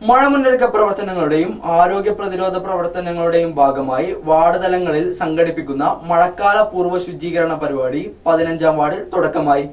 മഴ മുന്നൊരുക്ക പ്രവർത്തനങ്ങളുടെയും ആരോഗ്യ പ്രതിരോധ പ്രവർത്തനങ്ങളുടെയും ഭാഗമായി വാർഡ് തലങ്ങളിൽ സംഘടിപ്പിക്കുന്ന മഴക്കാല പൂർവ ശുചീകരണ പരിപാടി പതിനഞ്ചാം വാർഡിൽ തുടക്കമായി.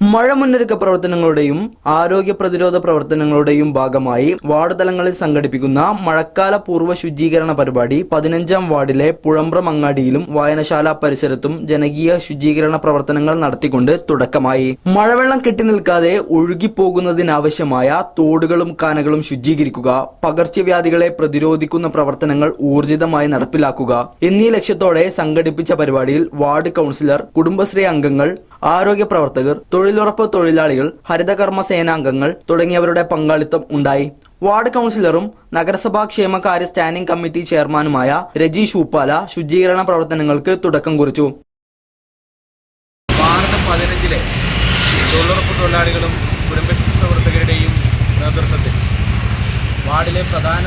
മഴ മുന്നൊരുക്ക പ്രവർത്തനങ്ങളുടെയും ആരോഗ്യ പ്രതിരോധ പ്രവർത്തനങ്ങളുടെയും ഭാഗമായി വാർഡ് തലങ്ങളിൽ സംഘടിപ്പിക്കുന്ന മഴക്കാല പൂർവ ശുചീകരണ പരിപാടി പതിനഞ്ചാം വാർഡിലെ പുഴമ്പ്രം അങ്ങാടിയിലും വായനശാല പരിസരത്തും ജനകീയ ശുചീകരണ പ്രവർത്തനങ്ങൾ നടത്തിക്കൊണ്ട് തുടക്കമായി. മഴവെള്ളം കെട്ടി നിൽക്കാതെ ഒഴുകിപ്പോകുന്നതിനാവശ്യമായ തോടുകളും കാനകളും ശുചീകരിക്കുക പകർച്ചവ്യാധികളെ പ്രതിരോധിക്കുന്ന പ്രവർത്തനങ്ങൾ ഊർജിതമായി നടപ്പിലാക്കുക എന്നീ ലക്ഷ്യത്തോടെ സംഘടിപ്പിച്ച പരിപാടിയിൽ വാർഡ് കൌൺസിലർ കുടുംബശ്രീ അംഗങ്ങൾ ആരോഗ്യ പ്രവർത്തകർ തൊഴിലുറപ്പ് തൊഴിലാളികൾ ഹരിതകർമ്മ സേനാംഗങ്ങൾ തുടങ്ങിയവരുടെ പങ്കാളിത്തം ഉണ്ടായി. വാർഡ് കൌൺസിലറും നഗരസഭാ ക്ഷേമകാര്യ സ്റ്റാൻഡിംഗ് കമ്മിറ്റി ചെയർമാനുമായ രജീഷ് ഉപ്പാല ശുചീകരണ പ്രവർത്തനങ്ങൾക്ക് തുടക്കം കുറിച്ചു. പതിനഞ്ചിലെ തൊഴിലുറപ്പ് തൊഴിലാളികളും കുടുംബശ്രീ പ്രവർത്തകരുടെയും നേതൃത്വത്തിൽ വാർഡിലെ പ്രധാന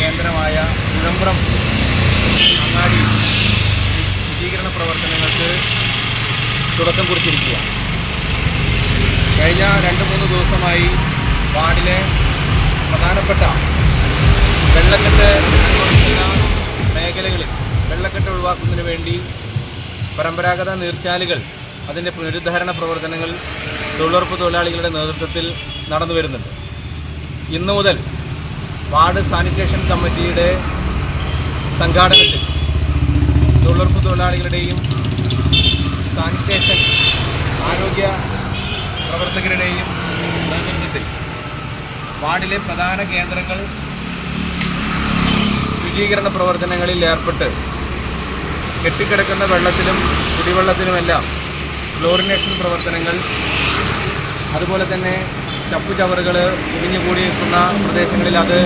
കേന്ദ്രമായ കുഴമ്പ്രം അങ്ങാടി ശുചീകരണ പ്രവർത്തനങ്ങൾക്ക് തുടക്കം കുറിച്ചിരിക്കുക. കഴിഞ്ഞ രണ്ട് മൂന്ന് ദിവസമായി വാർഡിലെ പ്രധാനപ്പെട്ട വെള്ളക്കെട്ട് മേഖലകളിൽ വെള്ളക്കെട്ട് ഒഴിവാക്കുന്നതിന് വേണ്ടി പരമ്പരാഗത നീർച്ചാലുകൾ അതിന്റെ പുനരുദ്ധാരണ പ്രവർത്തനങ്ങൾ തൊഴിലുറപ്പ് തൊഴിലാളികളുടെ നേതൃത്വത്തിൽ നടന്നു വരുന്നുണ്ട്. ഇന്നു മുതൽ വാർഡ് സാനിറ്റേഷൻ കമ്മിറ്റിയുടെ സംഘാടനത്തിൽ തൊഴിലുറപ്പ് തൊഴിലാളികളുടെയും സാനിറ്റേഷൻ ആരോഗ്യ പ്രവർത്തകരുടെയും നേതൃത്വത്തിൽ വാർഡിലെ പ്രധാന കേന്ദ്രങ്ങൾ ശുചീകരണ പ്രവർത്തനങ്ങളിൽ ഏർപ്പെട്ട് കെട്ടിക്കിടക്കുന്ന വെള്ളത്തിലും കുടിവെള്ളത്തിലുമെല്ലാം ക്ലോറിനേഷൻ പ്രവർത്തനങ്ങൾ അതുപോലെ തന്നെ ചപ്പുചവറുകൾ കുമിഞ്ഞുകൂടി നിൽക്കുന്ന പ്രദേശങ്ങളിൽ അത്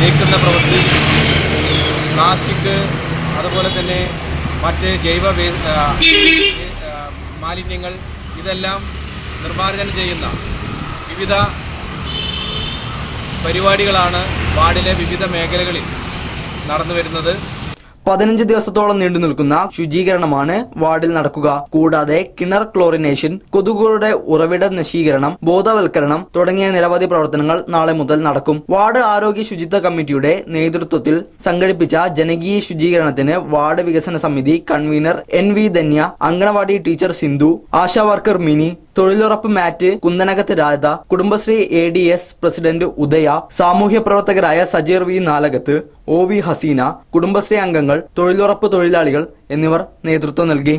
നീക്കുന്ന പ്രവൃത്തി പ്ലാസ്റ്റിക് അതുപോലെ തന്നെ മറ്റ് ജൈവ മാലിന്യങ്ങൾ ഇതെല്ലാം നിർമ്മാർജനം ചെയ്യുന്ന വിവിധ പരിപാടികളാണ് വാർഡിലെ വിവിധ മേഖലകളിൽ നടന്നു വരുന്നത് പതിനഞ്ച് ദിവസത്തോളം നീണ്ടു നിൽക്കുന്ന ശുചീകരണമാണ് വാർഡിൽ നടക്കുക. കൂടാതെ കിണർ ക്ലോറിനേഷൻ കൊതുകുകളുടെ ഉറവിട നശീകരണം ബോധവൽക്കരണം തുടങ്ങിയ നിരവധി പ്രവർത്തനങ്ങൾ നാളെ മുതൽ നടക്കും. വാർഡ് ആരോഗ്യ ശുചിത്വ കമ്മിറ്റിയുടെ നേതൃത്വത്തിൽ സംഘടിപ്പിച്ച ജനകീയ ശുചീകരണത്തിന് വാർഡ് വികസന സമിതി convener N V Dhanya anganwadi teacher Sindhu Asha worker Mini തൊഴിലുറപ്പ് mate Kunthanakath Radha Kudumbashree A D S president Udaya സാമൂഹ്യ പ്രവർത്തകരായ Sajeer V Nalakath O V Haseena Kudumbashree അംഗങ്ങൾ തൊഴിലുറപ്പ് തൊഴിലാളികൾ എന്നിവർ നേതൃത്വം നൽകി.